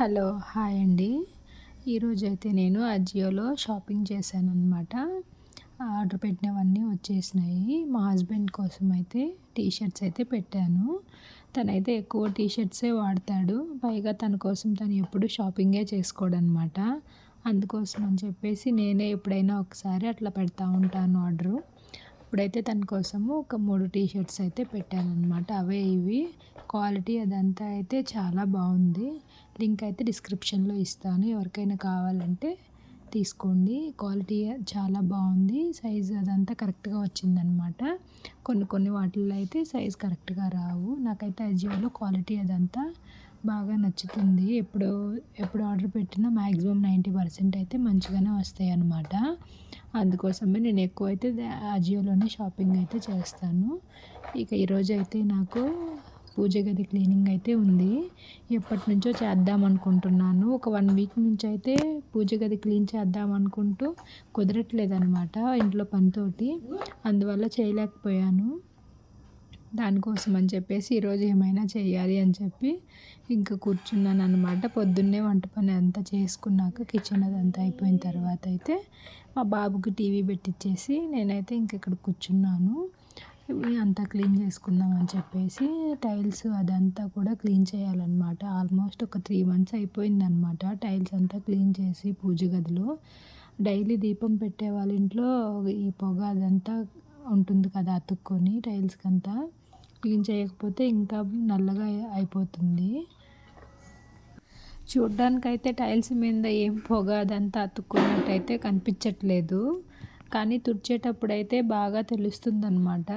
Hello hi అండి. ఈరోజు అయితే నేను అజియోలో షాపింగ్ చేశాను అనమాట ఆర్డర్ పెట్టినవన్నీ వచ్చేసినాయి. మా హస్బెండ్ కోసం అయితే టీషర్ట్స్ అయితే పెట్టాను. తనైతే ఎక్కువ టీషర్ట్సే వాడతాడు. పైగా తన కోసం తను ఎప్పుడు షాపింగే చేసుకోడనమాట అందుకోసం అని చెప్పేసి నేనే ఎప్పుడైనా ఒకసారి అట్లా పెడతా ఉంటాను ఆర్డరు. ఇప్పుడైతే తన కోసము ఒక మూడు టీ షర్ట్స్ అయితే పెట్టానమాట అవే ఇవి. క్వాలిటీ అదంతా అయితే చాలా బాగుంది. లింక్ అయితే డిస్క్రిప్షన్లో ఇస్తాను. ఎవరికైనా కావాలంటే తీసుకోండి. క్వాలిటీ చాలా బాగుంది. సైజ్ అదంతా కరెక్ట్గా వచ్చిందనమాట కొన్ని కొన్ని వాటిల్లో అయితే సైజ్ కరెక్ట్గా రావు. నాకైతే అజియోలో క్వాలిటీ అదంతా బాగా నచ్చుతుంది. ఎప్పుడు ఎప్పుడు ఆర్డర్ పెట్టినా మ్యాక్సిమం నైంటీ పర్సెంట్ అయితే మంచిగానే వస్తాయి అన్నమాట అందుకోసమే నేను ఎక్కువ అయితే అజియోలోనే షాపింగ్ అయితే చేస్తాను. ఇక ఈరోజు అయితే నాకు పూజ గది క్లీనింగ్ అయితే ఉంది. ఎప్పటి నుంచో చేద్దాం అనుకుంటున్నాను. ఒక వన్ వీక్ నుంచి అయితే పూజ గది క్లీన్ చేద్దాం అనుకుంటూ కుదరట్లేదు అనమాట ఇంట్లో పనితోటి అందువల్ల చేయలేకపోయాను. దానికోసం అని చెప్పేసి ఈరోజు ఏమైనా చేయాలి అని చెప్పి ఇంకా కూర్చున్నాను అనమాట పొద్దున్నే వంట పని అంతా చేసుకున్నాక కిచెన్ అదంతా అయిపోయిన తర్వాత అయితే మా బాబుకి టీవీ పెట్టించేసి నేనైతే ఇంక ఇక్కడ కూర్చున్నాను. అంతా క్లీన్ చేసుకుందాం అని చెప్పేసి టైల్స్ అదంతా కూడా క్లీన్ చేయాలన్నమాట. ఆల్మోస్ట్ ఒక త్రీ మంత్స్ అయిపోయిందనమాట టైల్స్ అంతా క్లీన్ చేసి పూజ గదిలో. డైలీ దీపం పెట్టే వాళ్ళ ఇంట్లో ఈ పొగ అదంతా ఉంటుంది కదా అతుక్కొని టైల్స్కి అంతా క్లీన్ చేయకపోతే ఇంకా నల్లగా అయిపోతుంది. చూడ్డానికైతే టైల్స్ మీద ఏం పొగ అదంతా అతుక్కున్నట్టయితే కనిపించట్లేదు. కానీ తుడిచేటప్పుడు అయితే బాగా తెలుస్తుంది అనమాట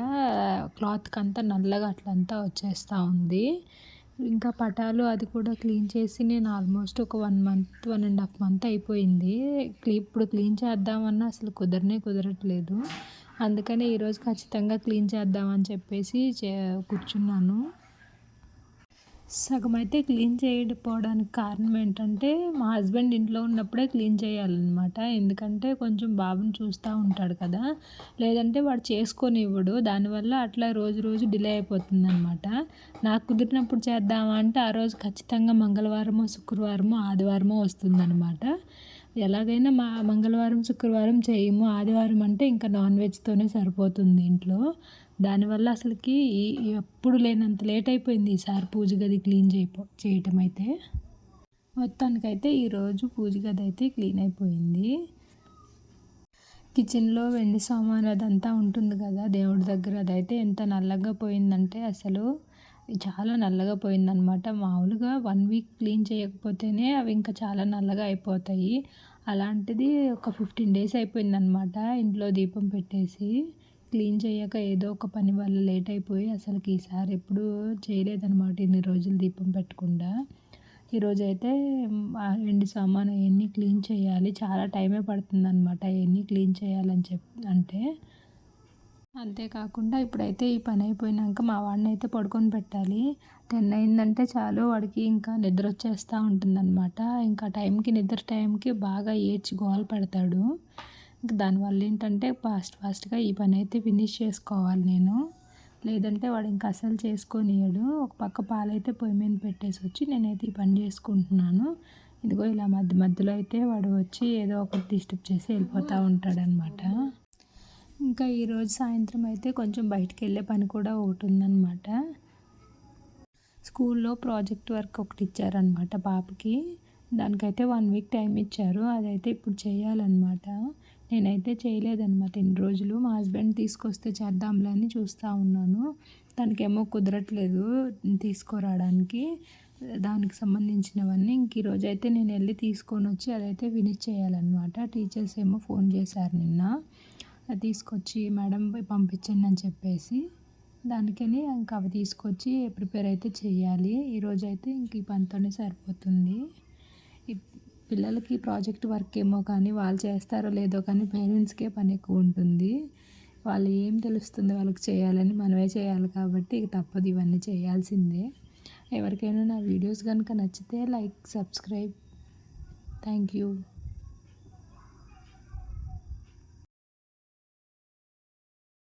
క్లాత్కి అంతా నల్లగా అట్లంతా వచ్చేస్తూ ఉంది. ఇంకా పటాలు అది కూడా క్లీన్ చేసి నేను ఆల్మోస్ట్ ఒక one month one and half month అయిపోయింది. ఇప్పుడు క్లీన్ చేద్దామన్నా అసలు కుదరనే కుదరట్లేదు. అందుకని ఈరోజు ఖచ్చితంగా క్లీన్ చేద్దామని చెప్పేసి చే కూర్చున్నాను. సగం అయితే క్లీన్ చేయకపోవడానికి కారణం ఏంటంటే మా హస్బెండ్ ఇంట్లో ఉన్నప్పుడే క్లీన్ చేయాలన్నమాట. ఎందుకంటే కొంచెం బాబుని చూస్తూ ఉంటాడు కదా. లేదంటే వాడు చేసుకొని ఇవ్వడు దానివల్ల అట్లా రోజు రోజు డిలే అయిపోతుంది అనమాట నాకు కుదిరినప్పుడు చేద్దామా అంటే ఆ రోజు ఖచ్చితంగా మంగళవారమో శుక్రవారమో ఆదివారమో వస్తుందన్నమాట. ఎలాగైనా మా మంగళవారం శుక్రవారం చేయము. ఆదివారం అంటే ఇంకా నాన్ వెజ్తోనే సరిపోతుంది ఇంట్లో. దానివల్ల అసలుకి ఎప్పుడు లేనంత లేట్ అయిపోయింది ఈసారి పూజ గది క్లీన్ చేయపో చేయటం అయితే. మొత్తానికైతే ఈరోజు పూజ గది అయితే క్లీన్ అయిపోయింది. కిచెన్లో వెండి సామాన్ అదంతా ఉంటుంది కదా దేవుడి దగ్గర. అదైతే ఎంత నల్లగా పోయిందంటే అసలు చాలా నల్లగా పోయిందనమాట. మామూలుగా వన్ వీక్ క్లీన్ చేయకపోతేనే అవి ఇంకా చాలా నల్లగా అయిపోతాయి. అలాంటిది ఒక ఫిఫ్టీన్ డేస్ అయిపోయిందనమాట ఇంట్లో దీపం పెట్టేసి. క్లీన్ చేయక ఏదో ఒక పని వల్ల లేట్ అయిపోయి అసలుకి ఈసారి ఎప్పుడు చేయలేదనమాట ఇన్ని రోజులు దీపం పెట్టకుండా. ఈరోజు అయితే ఎండి సామాన్ అవన్నీ క్లీన్ చేయాలి. చాలా టైమే పడుతుందనమాట అవన్నీ క్లీన్ చేయాలని చెప్ అంటే. అంతేకాకుండా ఇప్పుడైతే ఈ పని అయిపోయినాక మా వాడిని అయితే పడుకొని పెట్టాలి. టెన్ అయిందంటే చాలు వాడికి ఇంకా నిద్ర వచ్చేస్తూ ఉంటుందన్నమాట. ఇంకా టైంకి నిద్ర టైంకి బాగా ఏడ్చి గోల పెడతాడు. ఇంకా దానివల్ల ఏంటంటే ఫాస్ట్ ఫాస్ట్గా ఈ పని అయితే ఫినిష్ చేసుకోవాలి నేను. లేదంటే వాడు ఇంకా అసలు చేసుకొనియడు. ఒక పక్క పాలైతే పొయ్యి మీద పెట్టేసి వచ్చి నేనైతే ఈ పని చేసుకుంటున్నాను. ఇదిగో ఇలా మధ్య మధ్యలో అయితే వాడు వచ్చి ఏదో ఒకటి డిస్టర్బ్ చేసి వెళ్ళిపోతూ ఉంటాడనమాట ఇంకా ఈరోజు సాయంత్రం అయితే కొంచెం బయటికి వెళ్ళే పని కూడా ఒకటి ఉందన్నమాట. స్కూల్లో ప్రాజెక్ట్ వర్క్ ఒకటి ఇచ్చారనమాట పాపకి. దానికైతే వన్ వీక్ టైం ఇచ్చారు. అదైతే ఇప్పుడు చేయాలన్నమాట. నేనైతే చేయలేదన్నమాట. ఇన్ని రోజులు మా హస్బెండ్ తీసుకొస్తే చేద్దాంలే అని చూస్తూ ఉన్నాను. దానికేమో కుదరట్లేదు తీసుకురావడానికి. దానికి సంబంధించినవన్నీ ఇంక ఈరోజు అయితే నేను వెళ్ళి తీసుకొని వచ్చి అదైతే ఫినిష్ చేయాలన్నమాట టీచర్స్ ఏమో ఫోన్ చేశారు నిన్న. తీసుకొచ్చి మేడం పంపించండి అని చెప్పేసి దానికని ఇంకా అవి తీసుకొచ్చి ప్రిపేర్ అయితే చేయాలి. ఈరోజు అయితే ఇంక ఈ పనితోనే సరిపోతుంది. పిల్లలకి ప్రాజెక్ట్ వర్క్ ఏమో కానీ వాళ్ళు చేస్తారో లేదో కానీ పేరెంట్స్కే పని ఎక్కువ ఉంటుంది. వాళ్ళు ఏం తెలుస్తుంది వాళ్ళకి చేయాలని మనమే చేయాలి కాబట్టి ఇక తప్పదు ఇవన్నీ చేయాల్సిందే. ఎవరికైనా నా వీడియోస్ కనుక నచ్చితే లైక్ సబ్స్క్రైబ్. Thank you.